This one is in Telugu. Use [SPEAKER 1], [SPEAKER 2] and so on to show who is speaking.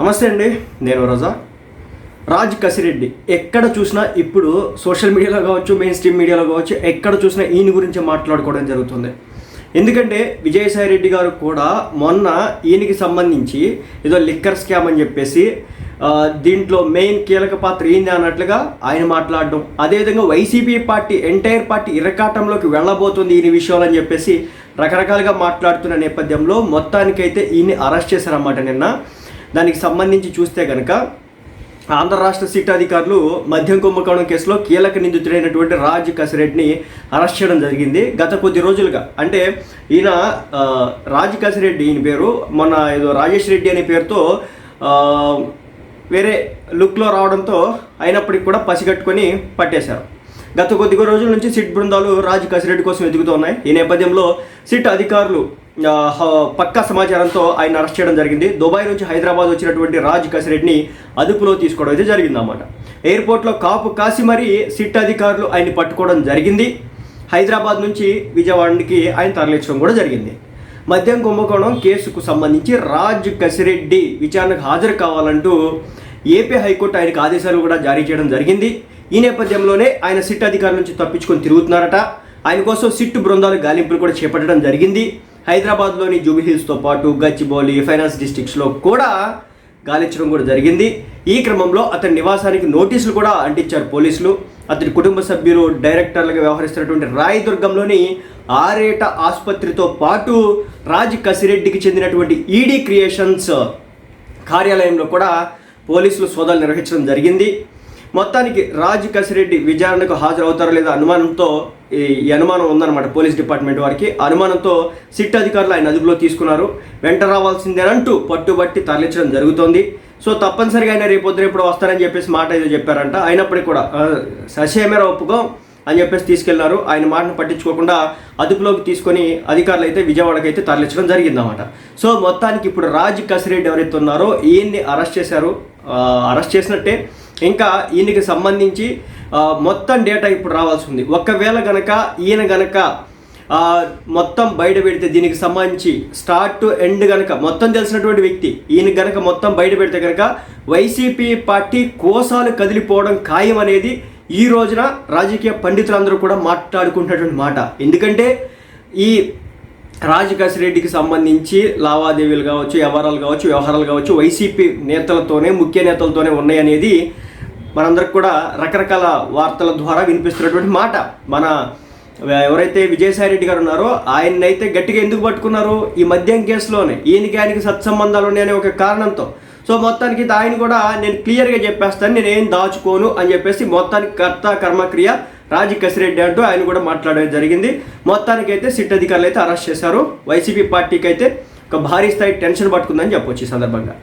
[SPEAKER 1] నమస్తే అండి నేను రోజా. రాజ్ కసిరెడ్డి. ఎక్కడ చూసినా ఇప్పుడు సోషల్ మీడియాలో కావచ్చు మెయిన్ స్ట్రీమ్ మీడియాలో కావచ్చు ఎక్కడ చూసినా ఈయన గురించి మాట్లాడుకోవడం జరుగుతుంది. ఎందుకంటే విజయసాయి రెడ్డి గారు కూడా మొన్న ఈయనకి సంబంధించి ఏదో లిక్కర్ స్కామ్ అని చెప్పేసి దీంట్లో మెయిన్ కీలక పాత్ర ఏంది అన్నట్లుగా ఆయన మాట్లాడడం. అదేవిధంగా వైసీపీ పార్టీ ఎంటైర్ పార్టీ ఇరకాటంలోకి వెళ్ళబోతుంది ఈయన విషయాలు అని చెప్పేసి రకరకాలుగా మాట్లాడుతున్న నేపథ్యంలో మొత్తానికైతే ఈయన్ని అరెస్ట్ చేశారన్నమాట నిన్న. దానికి సంబంధించి చూస్తే కనుక ఆంధ్ర రాష్ట్ర సిట్ అధికారులు మద్యం కుంభకోణం కేసులో కీలక నిందితుడైనటువంటి రాజ్ కసిరెడ్డిని అరెస్ట్ చేయడం జరిగింది. గత కొద్ది రోజులుగా. అంటే ఈయన రాజ్ కసిరెడ్డి ఈయన పేరు మొన్న ఏదో రాజేష్ రెడ్డి అనే పేరుతో వేరే లుక్లో రావడంతో అయినప్పటికీ కూడా పసిగట్టుకొని పట్టేశారు. గత కొద్ది రోజుల నుంచి సిట్ బృందాలు రాజ్ కసిరెడ్డి కోసం ఎదుగుతున్నాయి ఈ నేపథ్యంలో సిట్ అధికారులు పక్కా సమాచారంతో ఆయన అరెస్ట్ చేయడం జరిగింది. దుబాయ్ నుంచి హైదరాబాద్ వచ్చినటువంటి రాజ్ కసిరెడ్డిని అదుపులో తీసుకోవడం అయితే జరిగిందన్నమాట. ఎయిర్పోర్ట్లో కాపు కాసి మరీ సిట్ అధికారులు ఆయన్ని పట్టుకోవడం జరిగింది. హైదరాబాద్ నుంచి విజయవాడకి ఆయన తరలించడం కూడా జరిగింది. మద్యం కుంభకోణం కేసుకు సంబంధించి రాజ్ కసిరెడ్డి విచారణకు హాజరు కావాలంటూ ఏపీ హైకోర్టు ఆయనకు ఆదేశాలు కూడా జారీ చేయడం జరిగింది. ఈ నేపథ్యంలోనే ఆయన సిట్ అధికారుల నుంచి తప్పించుకొని తిరుగుతున్నారట. ఆయన కోసం సిట్ బృందాలు గాలింపులు కూడా చేపట్టడం జరిగింది. హైదరాబాద్లోని జూబిహిల్స్తో పాటు గచ్చిబౌలి ఫైనాన్స్ డిస్టిక్స్లో కూడా గాలించడం కూడా జరిగింది. ఈ క్రమంలో అతని నివాసానికి నోటీసులు కూడా అంటించారు పోలీసులు. అతని కుటుంబ సభ్యులు డైరెక్టర్లుగా వ్యవహరిస్తున్నటువంటి రాయదుర్గంలోని ఆరేట ఆసుపత్రితో పాటు రాజ్ కసిరెడ్డికి చెందినటువంటి ఈడీ క్రియేషన్స్ కార్యాలయంలో కూడా పోలీసులు సోదాలు నిర్వహించడం జరిగింది. మొత్తానికి రాజ్ కసిరెడ్డి విచారణకు హాజరవుతారో లేదా అనుమానంతో ఈ అనుమానం ఉందన్నమాట పోలీస్ డిపార్ట్మెంట్ వారికి. అనుమానంతో సిట్ అధికారులు ఆయన అదుపులో తీసుకున్నారు. వెంట రావాల్సిందేనంటూ పట్టుబట్టి తరలించడం జరుగుతోంది. సో తప్పనిసరిగా ఆయన రేపొద్దున ఇప్పుడు వస్తారని చెప్పేసి మాట ఏదో చెప్పారంట. అయినప్పటికీ కూడా ఆ, ససేమేర ఒప్పుకో అని చెప్పేసి తీసుకెళ్ళారు. ఆయన మాటను పట్టించుకోకుండా అదుపులోకి తీసుకొని అధికారులు అయితే విజయవాడకి అయితే తరలించడం జరిగిందన్నమాట. సో మొత్తానికి ఇప్పుడు రాజ్ కసిరెడ్డి ఎవరైతే ఉన్నారో ఈయన్ని అరెస్ట్ చేశారు. అరెస్ట్ చేసినట్టే ఇంకా ఈయనకి సంబంధించి మొత్తం డేటా ఇప్పుడు రావాల్సి ఉంది. ఒకవేళ గనక ఈయన గనక మొత్తం బయట పెడితే దీనికి సంబంధించి స్టార్ట్ టు ఎండ్ గనక మొత్తం తెలిసినటువంటి వ్యక్తి ఈయన గనక మొత్తం బయట పెడితే గనక వైసీపీ పార్టీ కోసాలు కదిలిపోవడం ఖాయం అనేది ఈ రోజున రాజకీయ పండితులందరూ కూడా మాట్లాడుకుంటున్నటువంటి మాట. ఎందుకంటే ఈ రాజకాశిరెడ్డికి సంబంధించి లావాదేవీలు కావచ్చు వ్యవహారాలు కావచ్చు వ్యవహారాలు కావచ్చు వైసీపీ నేతలతోనే ముఖ్య నేతలతోనే ఉన్నాయనేది మనందరికి కూడా రకరకాల వార్తల ద్వారా వినిపిస్తున్నటువంటి మాట. మన ఎవరైతే విజయసాయి రెడ్డి గారు ఉన్నారో ఆయన్నైతే గట్టిగా ఎందుకు పట్టుకున్నారు? ఈ మద్యం కేసులోనే ఈయనకి ఆయనకి సత్సంబంధాలు ఉన్నాయనే ఒక కారణంతో. సో మొత్తానికి ఆయన కూడా నేను క్లియర్గా చెప్పేస్తాను నేను ఏం దాచుకోను అని చెప్పేసి మొత్తానికి కర్త కర్మక్రియ రాజీ కసిరెడ్డి అంటూ ఆయన కూడా మాట్లాడడం జరిగింది. మొత్తానికి అయితే సిట్ అధికారులు అయితే అరెస్ట్ చేశారు. వైసీపీ పార్టీకి అయితే ఒక భారీ స్థాయి టెన్షన్ పట్టుకుందని చెప్పొచ్చు ఈ సందర్భంగా.